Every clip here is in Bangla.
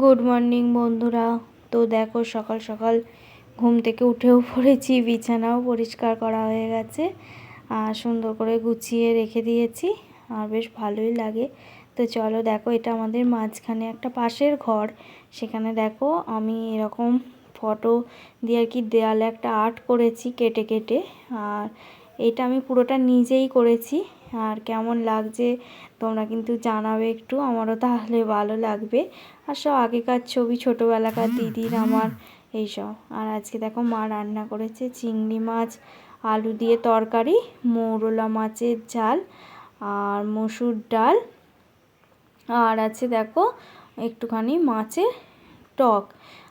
গুড মর্নিং বন্ধুরা। তো দেখো, সকাল সকাল ঘুম থেকে উঠেও পড়েছি, বিছানাও পরিষ্কার করা হয়ে গেছে। আর সুন্দর করে গুছিয়ে রেখে দিয়েছি, আর বেশ ভালোই লাগে। তো চলো দেখো, এটা আমাদের মাঝখানে একটা পাশের ঘর। সেখানে দেখো, আমি এরকম ফটো দিয়ে আর কি দেয়ালে একটা আর্ট করেছি কেটে কেটে। আর এটা আমি পুরোটা নিজেই করেছি। আর কেমন লাগছে তোমরা কিন্তু জানাবে একটু আমারও তাহলে ভালো লাগবে। আর সব আগেকার ছবি ছোটোবেলাকার দিদির আমার এইসব আর আজকে দেখো মা রান্না করেছে চিংড়ি মাছ আলু দিয়ে তরকারি মৌরলা মাছের ঝাল আর মসুর ডাল। আর আছে দেখো একটুখানি মাছের টক।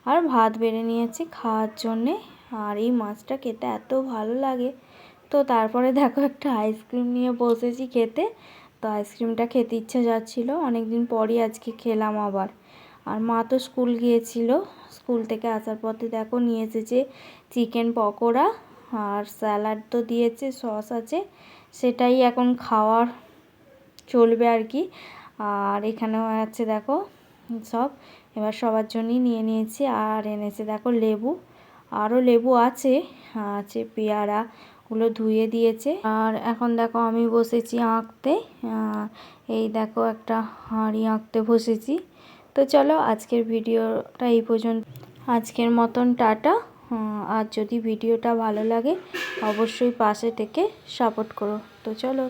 আর ভাত বেড়ে নিয়েছি খাওয়ার জন্যে। আর এই মাছটা খেতে এত ভালো লাগে। তো তারপরে দেখো একটা আইসক্রিম নিয়ে বসেছি খেতে। তো আইসক্রিমটা খেতে ইচ্ছা যাচ্ছিল দিন পরই আজকে খেলাম আবার। আর মা তো স্কুল গিয়েছিল, স্কুল থেকে আসার পথে দেখো নিয়ে এসেছে চিকেন পকোড়া আর স্যালাড তো দিয়েছে, সস আছে, সেটাই এখন খাওয়ার চলবে আর কি। আর এখানেও আছে দেখো সব, এবার সবার জন্যই নিয়ে নিয়েছি। আর এনেছে দেখো লেবু, আরও লেবু আছে আছে পেয়ারা গুলো ধুয়ে দিয়েছে। আর এখন দেখো আমি বসেছি আঁকতে। এই দেখো একটা হাঁড়ি আঁকতে বসেছি। তো চলো আজকের ভিডিওটা এই পর্যন্ত। আজকের মতন টাটা। আর যদি ভিডিওটা ভালো লাগে, অবশ্যই পাশে থেকে সাপোর্ট করো। তো চলো,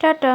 টাটা।